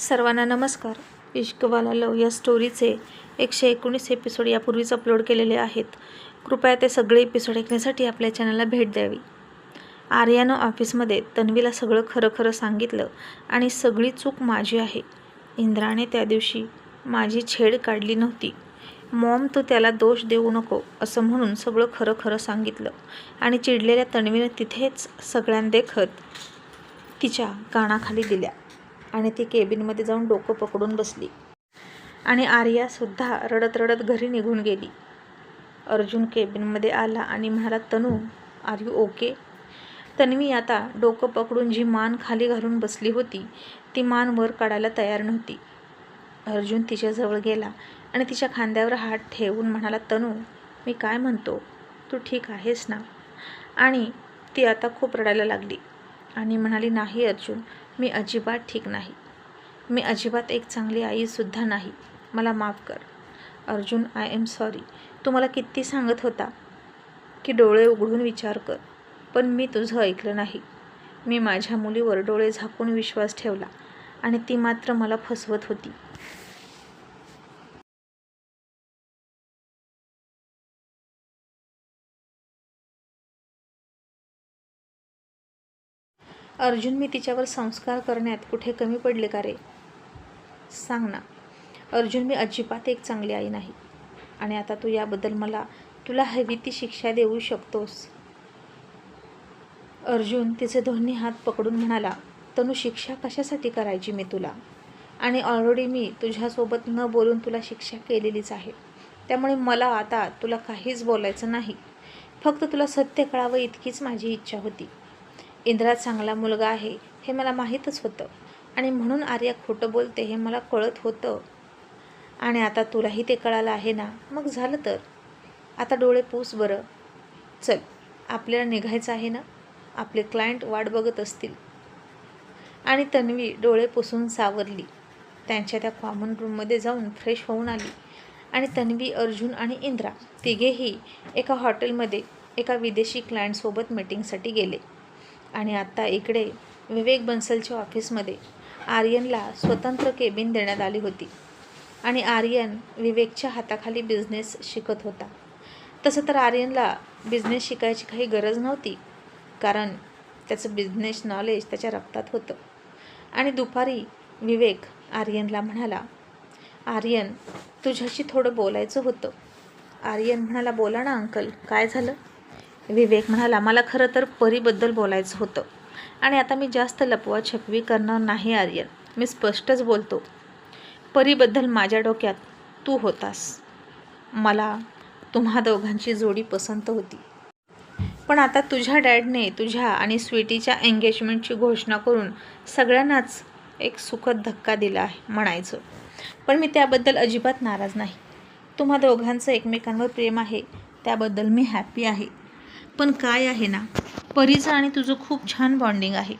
सर्वांना नमस्कार. इश्कवाला लव या स्टोरीचे एकशे एकोणीस एपिसोड यापूर्वीच अपलोड केलेले आहेत. कृपया ते सगळे एपिसोड ऐकण्यासाठी आपल्या चॅनलला भेट द्यावी. आर्यानं ऑफिसमध्ये तन्वीला सगळं खरं खरं सांगितलं आणि सगळी चूक माझी आहे. इंद्राने त्या दिवशी माझी छेड काढली नव्हती. मॉम तू त्याला दोष देऊ नको असं म्हणून सगळं खरं खरं सांगितलं आणि चिडलेल्या तन्वीनं तिथेच सगळ्यांदेखत तिच्या कानाखाली दिल्या. आणि ती केबिनमध्ये जाऊन डोकं पकडून बसली. आणि आर्यासुद्धा रडत रडत घरी निघून गेली. अर्जुन केबिनमध्ये आला आणि म्हणाला Tanu are you okay Tanvi आता डोकं पकडून जी मान खाली घालून बसली होती ती मान वर काढायला तयार नव्हती. अर्जुन तिच्याजवळ गेला आणि तिच्या खांद्यावर हात ठेवून म्हणाला तनू मी काय म्हणतो? तू ठीक आहेस ना? आणि ती आता खूप रडायला लागली आणि म्हणाली नाही अर्जुन मी अजिबात ठीक नाही. मी अजिबात एक चांगली आईसुद्धा नाही. मला माफ कर. अर्जुन आय एम सॉरी तू मला किती सांगत होता की डोळे उघडून विचार कर पण मी तुझं ऐकलं नाही. मी माझ्या मुलीवर डोळे झाकून विश्वास ठेवला आणि ती मात्र मला फसवत होती. अर्जुन मी तिच्यावर संस्कार करण्यात कुठे कमी पडले का रे? सांग ना. अर्जुन मी अजिबात एक चांगली आई नाही. आणि आता तू याबद्दल मला तुला हवी ती शिक्षा देऊ शकतोस. अर्जुन तिचे दोन्ही हात पकडून म्हणाला तनू शिक्षा कशासाठी करायची मी तुला? आणि ऑलरेडी मी तुझ्यासोबत न बोलून तुला शिक्षा केलेलीच आहे. त्यामुळे मला आता तुला काहीच बोलायचं नाही. फक्त तुला सत्य कळावं इतकीच माझी इच्छा होती. इंद्रा चांगला मुलगा आहे हे मला माहीतच होतं. आणि म्हणून आर्या खोटं बोलते हे मला कळत होतं. आणि आता तुलाही ते कळालं आहे ना? मग झालं तर? आता डोळे पूस बरं. चल आपल्याला निघायचं आहे ना? आपले क्लायंट वाट बघत असतील. आणि तन्वी डोळे पुसून सावरली. त्यांच्या त्या कॉमन रूममध्ये जाऊन फ्रेश होऊन आली. आणि तन्वी अर्जुन आणि इंद्रा तिघेही एका हॉटेलमध्ये एका विदेशी क्लायंटसोबत मीटिंगसाठी गेले. आणि आत्ता इकडे विवेक बन्सलच्या ऑफिसमध्ये आर्यनला स्वतंत्र केबिन देण्यात आली होती. आणि आर्यन विवेकच्या हाताखाली बिझनेस शिकत होता. तसं तर आर्यनला बिझनेस शिकायची काही गरज नव्हती कारण त्याचं बिझनेस नॉलेज त्याच्या रक्तात होतं. आणि दुपारी विवेक आर्यनला म्हणाला आर्यन तुझ्याशी थोडं बोलायचं होतं. आर्यन म्हणाला बोला ना अंकल काय झालं? विवेक म्हणाला मला खरं तर परीबद्दल बोलायचं होतं. आणि आता मी जास्त लपवा छपवी करणार नाही आर्यन. मी स्पष्टच बोलतो. परीबद्दल माझ्या डोक्यात तू होतास. मला तुम्हा दोघांची जोडी पसंत होती. पण आता तुझ्या डॅडने तुझ्या आणि स्वीटीच्या एंगेजमेंटची घोषणा करून सगळ्यांनाच एक सुखद धक्का दिला आहे म्हणायचं. पण मी त्याबद्दल अजिबात नाराज नाही. तुम्हा दोघांचं एकमेकांवर प्रेम आहे त्याबद्दल मी हॅपी आहे. पण काय आहे ना परीचं आणि तुझं खूप छान बॉन्डिंग आहे.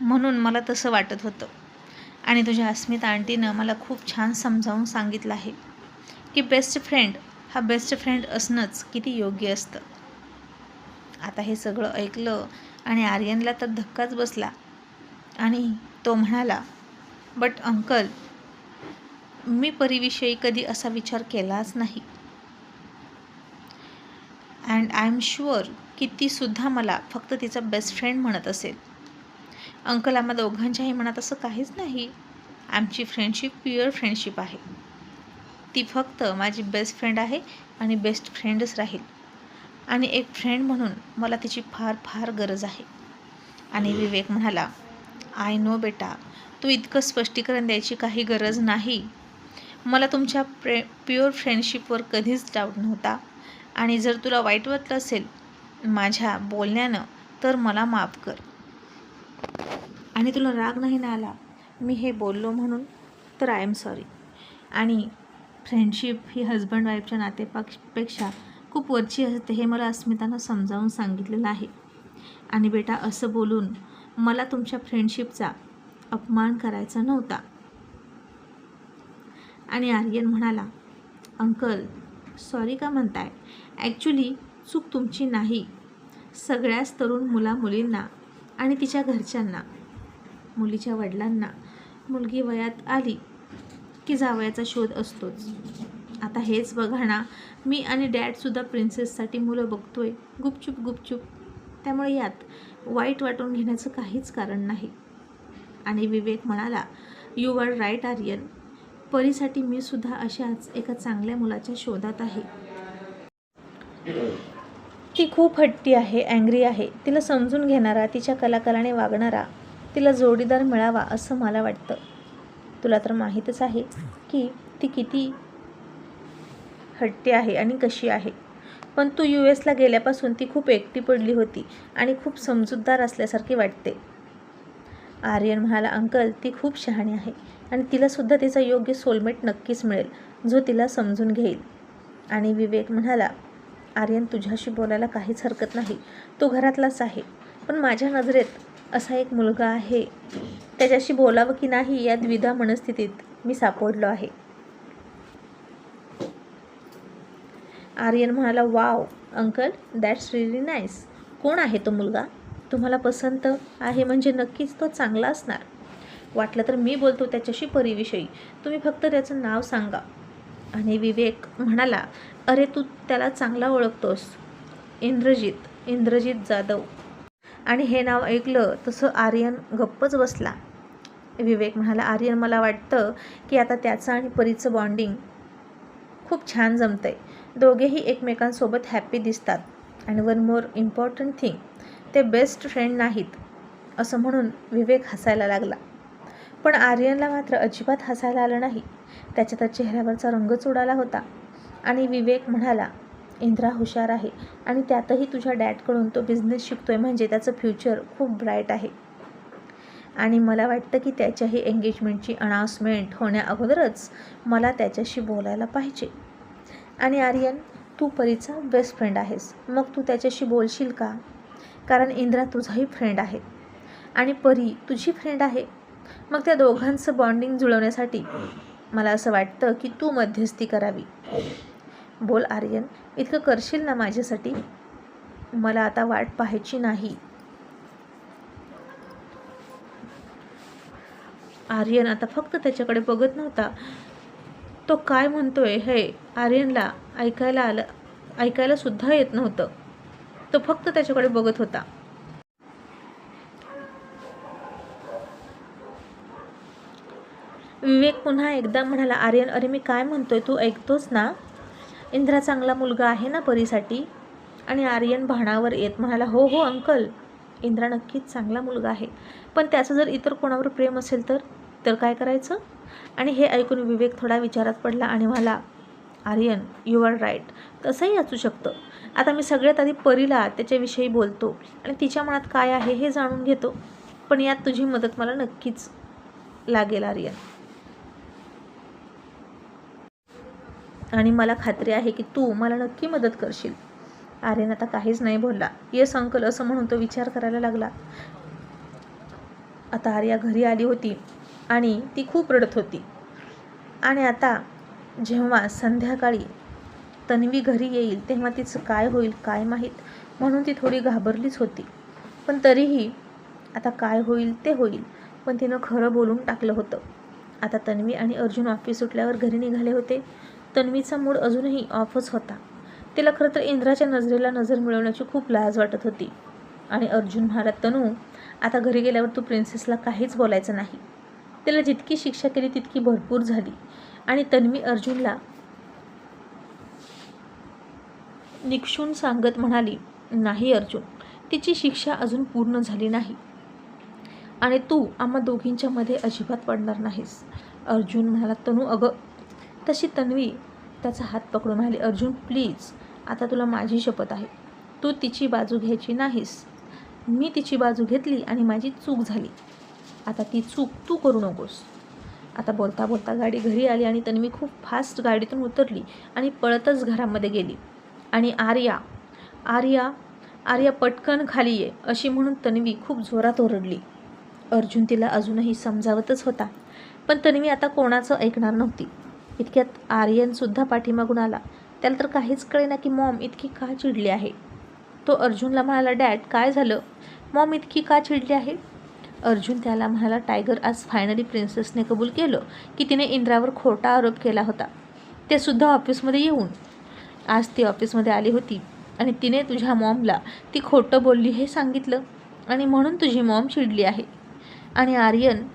म्हणून मला तसं वाटत होतं. आणि तुझ्या अस्मिता आंटीनं मला खूप छान समजावून सांगितलं आहे की बेस्ट फ्रेंड हा बेस्ट फ्रेंड असणंच किती योग्य असतं. आता हे सगळं ऐकलं आणि आर्यनला तर धक्काच बसला. आणि तो म्हणाला बट अंकल मी परीविषयी कधी असा विचार केलाच नाही. अँड आय एम शुअर की तीसुद्धा मला फक्त तिचा बेस्ट फ्रेंड म्हणत असेल. अंकल आम्हा दोघांच्याही मनात असं काहीच नाही. आमची फ्रेंडशिप प्युअर फ्रेंडशिप आहे. ती फक्त माझी बेस्ट फ्रेंड आहे आणि बेस्ट फ्रेंडच राहील. आणि एक फ्रेंड म्हणून मला तिची फार फार गरज आहे. आणि विवेक म्हणाला आय नो बेटा तू इतकं स्पष्टीकरण द्यायची काही गरज नाही. मला तुमच्या प्रे प्युअर फ्रेंडशिपवर कधीच डाऊट नव्हता. आणि जर तुला वाईट वाटलं असेल माझ्या बोलण्यानं तर मला माफ कर. आणि तुला राग नाही ना आला? मी हे बोललो म्हणून तर आय एम सॉरी आणि फ्रेंडशिप ही हजबंड वाईफच्या नातेपेक्षा खूप वरची असते हे मला अस्मितानं समजावून सांगितलेलं आहे. आणि बेटा असं बोलून मला तुमच्या फ्रेंडशिपचा अपमान करायचा नव्हता. आणि आर्यन म्हणाला अंकल सॉरी का म्हणताय? ॲक्च्युली चूक तुमची नाही. सगळ्याच तरुण मुला मुलींना आणि तिच्या घरच्यांना मुलीच्या वडिलांना मुलगी वयात आली की जावयाचा शोध असतोच. आता हेच बघा ना मी आणि डॅडसुद्धा प्रिन्सेससाठी मुलं बघतोय. गुपचूप गुपचूप. त्यामुळे यात वाईट वाटून घेण्याचं काहीच कारण नाही. आणि विवेक म्हणाला यू आर राईट आर्यन परीसाठी मी सुद्धा अशाच एका चांगल्या मुलाच्या शोधात आहे. ती खूप हट्टी आहे अँग्री आहे. तिला समजून घेणारा तिच्या कलाकाराने वागणारा तिला जोडीदार मिळावा असं मला वाटतं. तुला तर माहीतच आहे की ती किती हट्टी आहे आणि कशी आहे. पण तू यू एसला गेल्यापासून ती खूप एकटी पडली होती आणि खूप समजूतदार असल्यासारखी वाटते. आर्यन म्हणाला अंकल ती खूप शहाणी आहे आणि तिलासुद्धा तिचा योग्य सोलमेट नक्कीच मिळेल जो तिला समजून घेईल. आणि विवेक म्हणाला आर्यन तुझ्याशी बोलायला काहीच हरकत नाही. तो घरातलाच आहे. पण माझ्या नजरेत असा एक मुलगा आहे. त्याच्याशी बोलावं की नाही या द्विधा मनस्थितीत मी सापडलो आहे. आर्यन म्हणाला wow uncle that's really nice कोण आहे तो मुलगा? तुम्हाला पसंत आहे म्हणजे नक्कीच तो चांगला असणार. वाटलं तर मी बोलतो त्याच्याशी परीविषयी. तुम्ही फक्त त्याचं नाव सांगा. आणि विवेक म्हणाला अरे तू त्याला चांगला ओळखतोस. इंद्रजित इंद्रजित जाधव. आणि हे नाव ऐकलं तसं आर्यन गप्पच बसला. विवेक म्हणाला आर्यन मला वाटतं की आता त्याचं आणि परीचं बॉन्डिंग खूप छान जमतं आहे दोघेही एकमेकांसोबत हॅप्पी दिसतात. आणि वन मोर इम्पॉर्टंट थिंग ते बेस्ट फ्रेंड नाहीत. असं म्हणून विवेक हसायला लागला. पण आर्यनला मात्र अजिबात हसायला आलं नाही. त्याच्या त्या चेहऱ्यावरचा रंगच उडाला होता. आणि विवेक म्हणाला इंद्रा हुशार आहे आणि त्यातही तुझ्या डॅडकडून तो बिझनेस शिकतोय म्हणजे त्याचं फ्युचर खूप ब्राईट आहे. आणि मला वाटतं की त्याच्याही एंगेजमेंटची अनाउन्समेंट होण्या अगोदरच मला त्याच्याशी बोलायला पाहिजे. आणि आर्यन तू परीचा बेस्ट फ्रेंड आहेस. मग तू त्याच्याशी बोलशील का? कारण इंद्रा तुझाही फ्रेंड आहे. आणि परी तुझी फ्रेंड आहे. मग त्या दोघांचं बॉन्डिंग जुळवण्यासाठी मला असं वाटतं की तू मध्यस्थी करावी. बोल आर्यन. इतकं करशील ना माझ्यासाठी? मला आता वाट पाहायची नाही. आर्यन आता फक्त त्याच्याकडे बघत नव्हता. तो काय म्हणतोय हे आर्यनला ऐकायला आलं ऐकायला सुद्धा येत नव्हतं. तो फक्त त्याच्याकडे बघत होता. विवेक पुन्हा एकदा म्हणाला आर्यन अरे मी काय म्हणतोय? तू ऐकतोस ना? इंद्रा चांगला मुलगा आहे ना परीसाठी? आणि आर्यन भाणावर येत म्हणाला हो हो अंकल. इंद्रा नक्कीच चांगला मुलगा आहे. पण त्याचं जर इतर कोणावर प्रेम असेल तर? तर काय करायचं? आणि हे ऐकून विवेक थोडा विचारात पडला आणि मला आर्यन यू आर राईट. तसंही असू शकतं. आता मी सगळ्यात आधी परीला त्याच्याविषयी बोलतो आणि तिच्या मनात काय आहे हे जाणून घेतो. पण यात तुझी मदत मला नक्कीच लागेल आर्यन. आणि मला खात्री आहे की तू मला नक्की मदत करशील. आर्यन आता काहीच नाही बोलला. येस अंकल असं म्हणून तो विचार करायला लागला. आता आर्या घरी आली होती आणि ती खूप रडत होती. आणि आता जेव्हा संध्याकाळी तन्वी घरी येईल तेव्हा तिचं काय होईल काय माहीत म्हणून ती थोडी घाबरलीच होती. पण तरीही आता काय होईल ते होईल पण तिनं खरं बोलून टाकलं होतं. आता तन्वी आणि अर्जुन ऑफिस सुटल्यावर घरी निघाले होते. तन्वीचा मूड अजूनही ऑफच होता. तिला खरं तर इंद्राच्या नजरेला नजर मिळवण्याची खूप लाज वाटत होती. आणि अर्जुन म्हणाला तनू आता घरी गेल्यावर तू प्रिन्सेसला काहीच बोलायचं नाही. तिला जितकी शिक्षा केली तितकी भरपूर झाली. आणि तन्वी अर्जुनला निक्षून सांगत म्हणाली नाही अर्जुन तिची शिक्षा अजून पूर्ण झाली नाही. आणि तू आम्हा दोघींच्यामध्ये अजिबात पडणार नाहीस. अर्जुन म्हणाला तनू अगं तशी तन्वी त्याचा हात पकडून म्हणाली अर्जुन प्लीज आता तुला माझी शपथ आहे. तू तिची बाजू घ्यायची नाहीस. मी तिची बाजू घेतली आणि माझी चूक झाली. आता ती चूक तू करू नकोस. आता बोलता बोलता गाडी घरी आली आणि तन्वी खूप फास्ट गाडीतून उतरली आणि पळतच घरामध्ये गेली. आणि आर्या आर्या आर्या पटकन खाली ये अशी म्हणून तन्वी खूप जोरात ओरडली. अर्जुन तिला अजूनही समजावतच होता पण तन्वी आता कोणाचं ऐकणार नव्हती. इतक्यात आर्यनसुद्धा पाठीमागून आला. त्याला तर काहीच कळेना की मॉम इतकी का चिडली आहे? तो अर्जुनला म्हणाला डॅड काय झालं? मॉम इतकी का चिडली आहे? अर्जुन त्याला म्हणाला टायगर आज फायनली प्रिन्सेसने कबूल केलं की तिने इंद्रावर खोटा आरोप केला होता. ते सुद्धा ऑफिसमध्ये येऊन. आज ती ऑफिसमध्ये आली होती आणि तिने तुझ्या मॉमला ती खोटं बोलली हे सांगितलं आणि म्हणून तुझी मॉम चिडली आहे. आणि आर्यन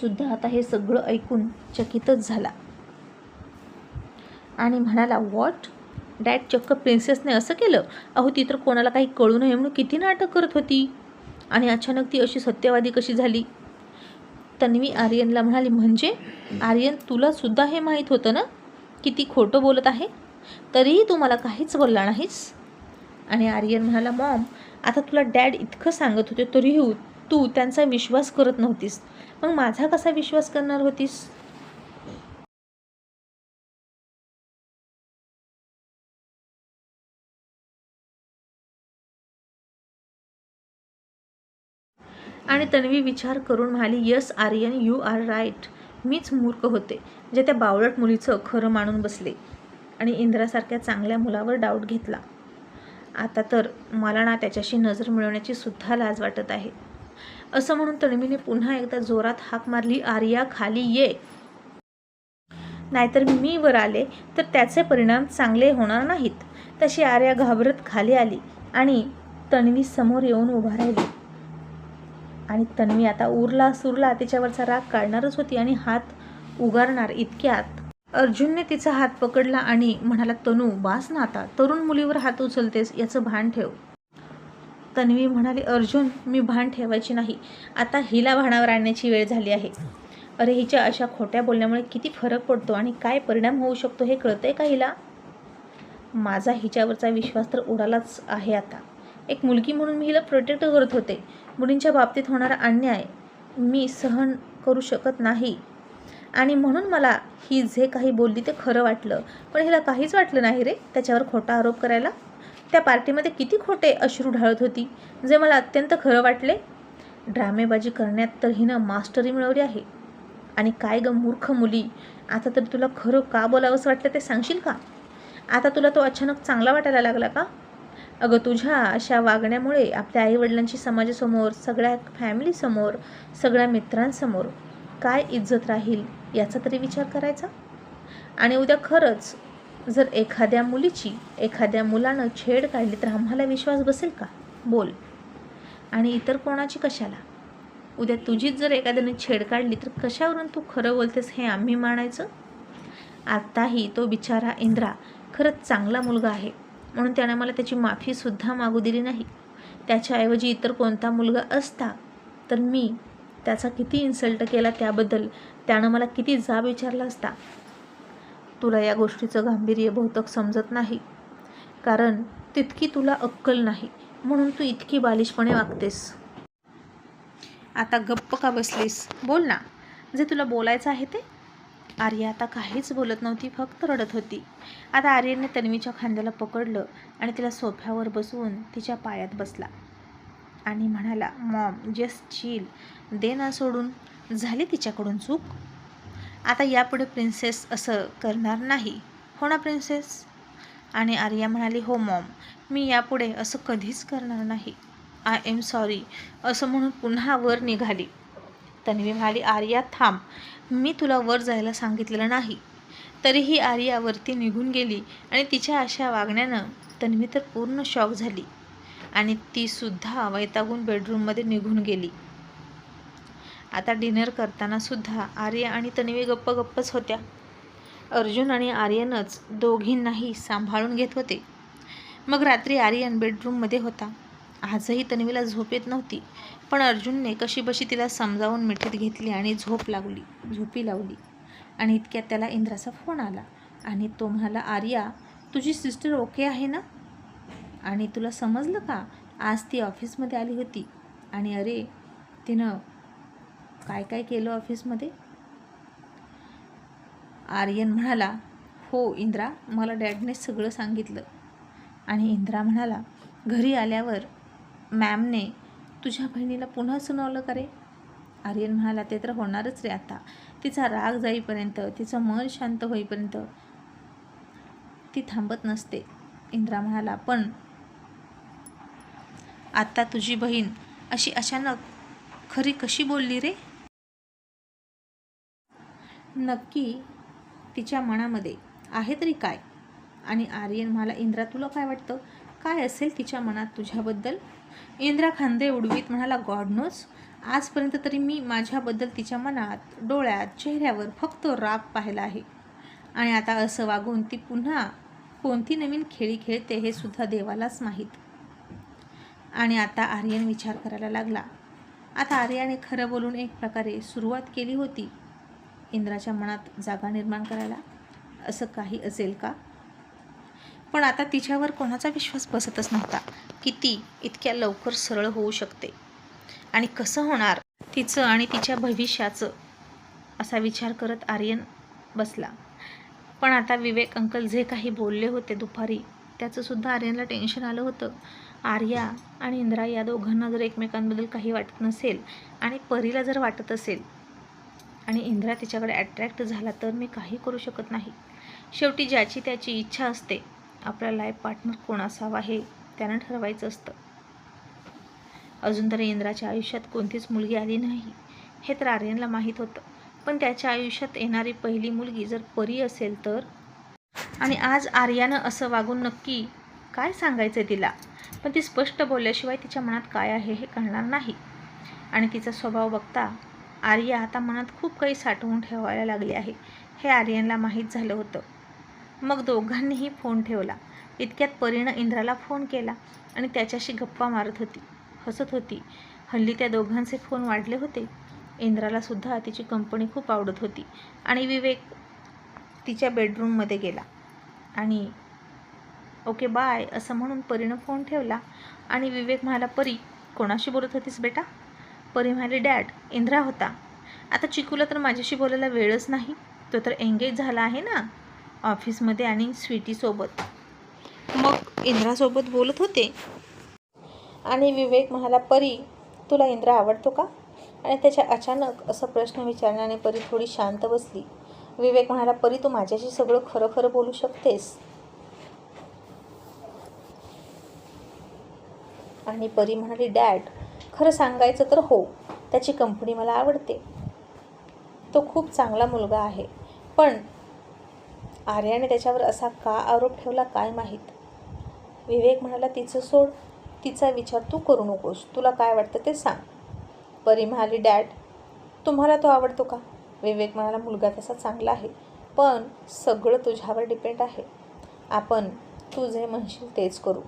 सुद्धा आता हे सगळं ऐकून चकितच झाला. आणि म्हणाला वॉट डॅड चक्क प्रिन्सेसने असं केलं? अहो ती तर कोणाला काही कळू नये म्हणून किती नाटक करत होती? आणि अचानक ती अशी सत्यवादी कशी झाली? तन्वी आर्यनला म्हणाली म्हणजे? आर्यन तुलासुद्धा हे माहीत होतं ना? की ती खोटं बोलत आहे? तरीही तू मला काहीच बोलला नाहीस? आणि आर्यन म्हणाला मॉम आता तुला डॅड इतकं सांगत होते तरीही तू त्यांचा विश्वास करत नव्हतीस. मग माझा कसा विश्वास करणार होतीस? आणि तन्वी विचार करून म्हणाली yes Aryan you are right. मीच मूर्ख होते जे त्या बावळट मुलीचं खरं मानून बसले आणि इंद्रासारख्या चांगल्या मुलावर डाऊट घेतला. आता तर मला ना त्याच्याशी नजर मिळवण्याची सुद्धा लाज वाटत आहे. असं म्हणून तन्वीने पुन्हा एकदा जोरात हाक मारली आर्या खाली ये. नाहीतर मी वर आले तर त्याचे परिणाम चांगले होणार नाहीत. तशी आर्या घाबरत खाली आली आणि तन्वी समोर येऊन उभा राहिली. आणि तन्वी आता उरला सुरला तिच्यावरचा राग काढणारच होती आणि हात उगारणार इतक्यात. अर्जुनने तिचा हात पकडला आणि म्हणाला तनू बास ना आता. तरुण मुलीवर हात उचलतेस याचं भान ठेव. तन्वी म्हणाली अर्जुन मी भान ठेवायची नाही. आता हिला भानावर आणण्याची वेळ झाली आहे. अरे हिच्या अशा खोट्या बोलण्यामुळे किती फरक पडतो आणि काय परिणाम होऊ शकतो हे कळतंय का हिला? माझा हिच्यावरचा विश्वास तर उडालाच आहे आता. एक मुलगी म्हणून मी हिला प्रोटेक्ट करत होते. मुलींच्या बाबतीत होणारा अन्याय मी सहन करू शकत नाही. आणि म्हणून मला ही जे काही बोलली ते खरं वाटलं. पण हिला काहीच वाटलं नाही रे त्याच्यावर खोटा आरोप करायला. त्या पार्टीमध्ये किती खोटे अश्रू ढाळत होती जे मला अत्यंत खरं वाटले. ड्रामेबाजी करण्यात तर हिनं मास्टरी मिळवली आहे. आणि काय ग मूर्ख मुली. आता तर तुला खरं का बोलावंसं वाटलं ते सांगशील का? आता तुला तो अचानक चांगला वाटायला लागला का? अगं तुझ्या अशा वागण्यामुळे आपल्या आईवडिलांची समाजासमोर सगळ्या फॅमिलीसमोर सगळ्या मित्रांसमोर काय इज्जत राहील याचा तरी विचार करायचा? आणि उद्या खरंच जर एखाद्या मुलीची एखाद्या मुलानं छेड काढली तर आम्हाला विश्वास बसेल का? बोल. आणि इतर कोणाची कशाला? उद्या तुझीच जर एखाद्याने छेड काढली तर कशावरून तू खरं बोलतेस हे आम्ही मानायचं? आत्ताही तो बिचारा इंद्रा खरंच चांगला मुलगा आहे. म्हणून त्याने मला त्याची माफीसुद्धा मागू दिली नाही. त्याच्याऐवजी इतर कोणता मुलगा असता तर मी त्याचा किती इन्सल्ट केला त्याबद्दल त्यानं मला किती जाब विचारला असता. तुला या गोष्टीचं गांभीर्य बहुतक समजत नाही. कारण तितकी तुला अक्कल नाही म्हणून तू इतकी बालिशपणे वागतेस. आता गप्प का बसलीस? बोल ना. जे तुला बोलायचं आहे ते आर्या आता काहीच बोलत नव्हती फक्त रडत होती. आता आर्यने तन्वीच्या खांद्याला पकडलं आणि तिला सोफ्यावर बसवून तिच्या पायात बसला. आणि म्हणाला मॉम जस्ट चील. दे ना सोडून. झाली तिच्याकडून चूक? आता यापुढे प्रिन्सेस असं करणार नाही. हो ना प्रिन्सेस? आणि आर्या म्हणाली हो मॉम. मी यापुढे असं कधीच करणार नाही. I am sorry. असं म्हणून पुन्हा वर निघाली. तन्वी म्हणाली आर्या थांब. मी तुला वर जायला सांगितलेलं नाही. तरीही आर्या वरती निघून गेली आणि तिच्या अशा वागण्यानं तन्वी तर पूर्ण शॉक झाली आणि ती सुद्धा वैतागून बेडरूममध्ये निघून गेली. आता डिनर करताना सुद्धा आर्या आणि तन्वी गप्प गप्पच होत्या. अर्जुन आणि आर्यनच दोघींनाही सांभाळून घेत होते. मग रात्री आर्यन बेडरूममध्ये होता. आजही तन्वीला झोप येत नव्हती पण अर्जुनने कशीबशी तिला समजावून मिठीत घेतली आणि झोप लागली झोपी लावली. आणि इतक्यात त्याला इंद्राचा फोन आला आणि तो म्हणाला आर्या तुझी सिस्टर ओके आहे ना? आणि तुला समजलं का? आज ती ऑफिसमध्ये आली होती. आणि अरे तिनं काय काय केलं ऑफिसमध्ये? आर्यन म्हणाला हो इंद्रा मला डॅडने सगळं सांगितलं. आणि इंद्रा म्हणाला घरी आल्यावर मॅमने तुझ्या बहिणीला पुन्हा सुनावलं का रे? आर्यन म्हणाला ते तर होणारच रे आता. तिचा राग जाईपर्यंत तिचं मन शांत होईपर्यंत ती थांबत नसते. इंद्रा म्हणाला पण आत्ता तुझी बहीण अशी अचानक खरी कशी बोलली रे? नक्की तिच्या मनामध्ये आहे तरी काय? आणि आर्यन म्हणाला इंद्रा तुला काय वाटतं? काय असेल तिच्या मनात तुझ्याबद्दल? इंद्रा खांदे उडवीत म्हणाला गॉड नोज आजपर्यंत तरी मी माझ्याबद्दल तिच्या मनात डोळ्यात चेहऱ्यावर फक्त राग पाहिला आहे. आणि आता असं वागून ती पुन्हा कोणती नवीन खेळी खेळते हे सुद्धा देवालाच माहीत. आणि आता आर्यन विचार करायला लागला. आता आर्याने खरं बोलून एक प्रकारे सुरुवात केली होती. इंद्राच्या मनात जागा निर्माण करायला. असं काही असेल का? पण आता तिच्यावर कोणाचा विश्वास बसतच नव्हता. की ती इतक्या लवकर सरळ होऊ शकते. आणि कसं होणार? तिचं आणि तिच्या भविष्याचं असा विचार करत आर्यन बसला. पण आता विवेक अंकल जे काही बोलले होते दुपारी त्याचंसुद्धा आर्यनला टेन्शन आलं होतं. आर्या आणि इंद्रा या दोघांना जर एकमेकांबद्दल काही वाटत नसेल आणि परीला जर वाटत असेल आणि इंद्रा तिच्याकडे अट्रॅक्ट झाला तर मी काही करू शकत नाही. शेवटी ज्याची त्याची इच्छा असते आपला लाईफ पार्टनर कोण असावा हे त्यानं ठरवायचं असतं. अजून तर इंद्राच्या आयुष्यात कोणतीच मुलगी आली नाही हे तर आर्यनला माहीत होतं. पण त्याच्या आयुष्यात येणारी पहिली मुलगी जर परी असेल तर? आणि आज आर्यानं असं वागून नक्की काय सांगायचं तिला? पण ती स्पष्ट बोलल्याशिवाय तिच्या मनात काय आहे हे कळणार नाही. आणि तिचा स्वभाव बघता आर्या आता मनात खूप काही साठवून ठेवायला लागली आहे हे आर्यनला माहीत झालं होतं. मग दोघांनीही फोन ठेवला. इतक्यात परीनं इंद्राला फोन केला आणि त्याच्याशी गप्पा मारत होती हसत होती. हल्ली त्या दोघांचे फोन वाढले होते. इंद्राला सुद्धा तिची कंपनी खूप आवडत होती आणि विवेक तिच्या बेडरूममध्ये गेला आणि ओके बाय असं म्हणून परीनं फोन ठेवला आणि विवेक म्हणाला परी कोणाशी बोलत होतीस बेटा? परी म्हणाली डॅड इंद्रा होता. आता चिकूला तर माझ्याशी बोलायला वेळच नाही. तो तर एंगेज झाला आहे ना. ऑफिसमध्ये आणि स्वीटीसोबत. मग इंद्रासोबत बोलत होते. आणि विवेक म्हणाला परी तुला इंद्रा आवडतो का? आणि त्याच्या अचानक असा प्रश्न विचारण्याने परी थोडी शांत बसली. विवेक म्हणाला परी तू माझ्याशी सगळं खरं खरं बोलू शकतेस. आणि परी म्हणाली डॅड खरं सांगायचं तर हो त्याची कंपनी मला आवडते. तो खूप चांगला मुलगा आहे. पण आर्याने त्याच्यावर असा का आरोप ठेवला काय माहीत? विवेक म्हणाला तिचं सोड. तिचा विचार तू करू नकोस. तुला काय वाटतं ते सांग. परी म्हणाली डॅड तुम्हाला तो आवडतो का? विवेक म्हणाला मुलगा तसा चांगला आहे पण सगळं तुझ्यावर डिपेंड आहे. आपण तू जे म्हणशील तेच करू.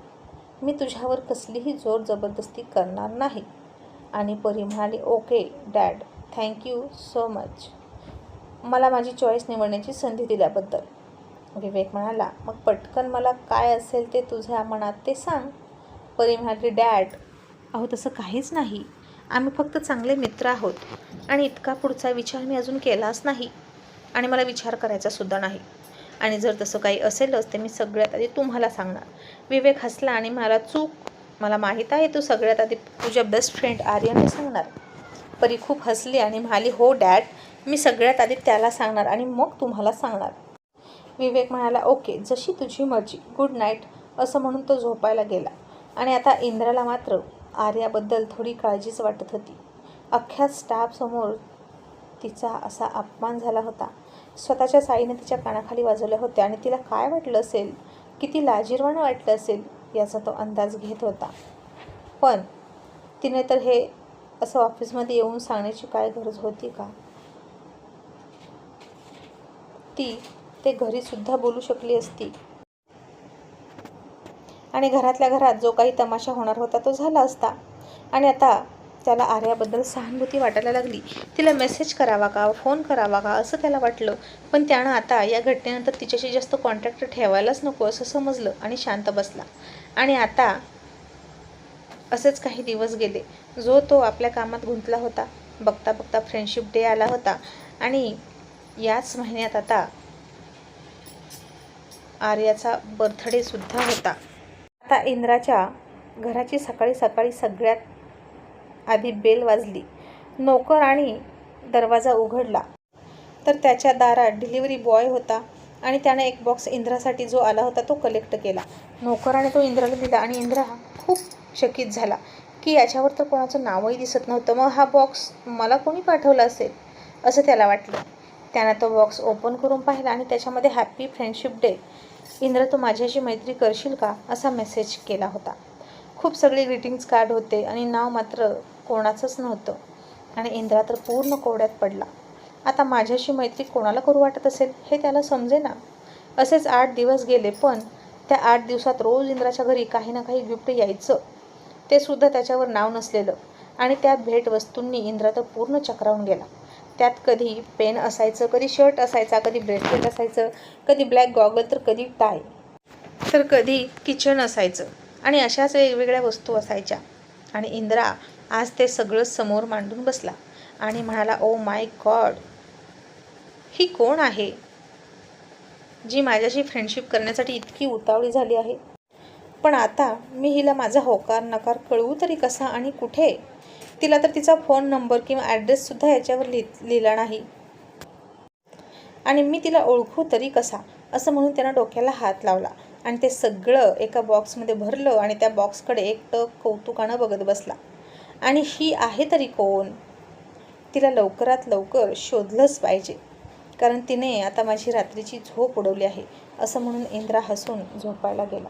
मी तुझ्यावर कसलीही जोर जबरदस्ती करणार नाही. आणि परी म्हणाली okay dad. Thank you so much. मला माझी चॉईस निवडण्याची संधी दिल्याबद्दल. विवेक म्हणाला मग पटकन मला काय असेल ते तुझ्या मनात ते सांग. परी म्हणाली डॅड. अहो तसं काहीच नाही. आम्ही फक्त चांगले मित्र आहोत आणि इतका पुढचा विचार मी अजून केलाच नाही आणि मला विचार करायचा सुद्धा नाही. आणि जर तसं काही असेलच ते मी सगळ्यात आधी तुम्हाला सांगणार. विवेक हसला आणि मला चूक मला माहीत आहे तू सगळ्यात आधी तुझ्या बेस्ट फ्रेंड आर्यनला सांगणार. परी खूप हसली आणि म्हणाली हो डॅड मी सगळ्यात आधी त्याला सांगणार आणि मग तुम्हाला सांगणार. विवेक म्हणाला ओके जशी तुझी मर्जी गुड नाईट असं म्हणून तो झोपायला गेला. आणि आता इंद्राला मात्र आर्याबद्दल थोडी काळजीच वाटत होती. अख्ख्या स्टाफसमोर तिचा असा अपमान झाला होता. स्वतःच्या साईने तिच्या कानाखाली वाजवल्या होत्या आणि तिला काय वाटलं असेल किती लाजीरवाणं वाटलं असेल याचा तो अंदाज घेत होता. पण तिने तर हे असं ऑफिसमध्ये येऊन सांगण्याची काय गरज होती का? ती ते घरीसुद्धा बोलू शकली असती. आणि घरातल्या घरात जो काही तमाशा होणार होता तो झाला असता. आणि आता त्याला आर्याबद्दल सहानुभूती वाटायला लागली. तिला मेसेज करावा का फोन करावा का असं त्याला वाटलं. पण त्यानं आता या घटनेनंतर तिच्याशी जास्त कॉन्टॅक्ट ठेवायलाच नको असं समजलं आणि शांत बसला. आणि आता असेच काही दिवस गेले. जो तो आपल्या कामात गुंतला होता. बघता बघता फ्रेंडशिप डे आला होता. आणि याच महिन्यात आता आर्याचा बर्थडेसुद्धा होता. आता इंद्राच्या घराची सकाळी सकाळी सगळ्यात आधी बेल वाजली. नोकर आणि दरवाजा उघडला. तर त्याच्या दारात डिलिव्हरी बॉय होता आणि त्याने एक बॉक्स इंद्रासाठी जो आला होता तो कलेक्ट केला. नोकराने तो इंद्राला दिला आणि इंद्रा खूप चकित झाला की याच्यावर तर कोणाचं नावही दिसत नव्हतं. मग हा बॉक्स मला कोणी पाठवला असेल? असं त्याला वाटलं. त्यानं तो बॉक्स ओपन करून पाहिला आणि त्याच्यामध्ये हॅपी फ्रेंडशिप डे इंद्र तू माझ्याशी मैत्री करशील का? असा मेसेज केला होता. खूप सगळे ग्रीटिंग्स कार्ड होते आणि नाव मात्र कोणाचंच नव्हतं. आणि इंद्रा तर पूर्ण कोड्यात पडला. आता माझ्याशी मैत्री कोणाला करू वाटत असेल? हे त्याला समजेना. असेच आठ दिवस गेले पण त्या आठ दिवसात रोज इंद्राच्या घरी काही ना काही गिफ्ट यायचं. ते सुद्धा त्याच्यावर नाव नसलेलं. आणि त्या भेटवस्तूंनी इंद्रा तर पूर्ण चक्रावून गेला. त्यात कधी पेन असायचं कधी शर्ट असायचा कधी ब्रेसलेट असायचं कधी ब्लॅक गॉगल तर कधी टाय. तर कधी किचन असायचं आणि अशाच वेगवेगळ्या वस्तू असायच्या. आणि इंद्रा आज ते सगळं समोर मांडून बसला आणि म्हणाला ओ माय गॉड ही कोण आहे जी माझ्याशी फ्रेंडशिप करण्यासाठी इतकी उतावळी झाली आहे? पण आता मी हिला माझा होकार नकार कळवू तरी कसा आणि कुठे? तिला तर तिचा फोन नंबर किंवा ॲड्रेससुद्धा याच्यावर लिह लिहिला नाही. आणि मी तिला ओळखू तरी कसा? असं म्हणून त्यानं डोक्याला हात लावला. आणि ते सगळं एका बॉक्समध्ये भरलं आणि त्या बॉक्सकडे एक कौतुकानं बघत बसला. आणि ही आहे तरी कोण? तिला लवकरात लवकर शोधलंच पाहिजे. कारण तिने आता माझी रात्रीची झोप उडवली आहे असं म्हणून इंद्रा हसून झोपायला गेला.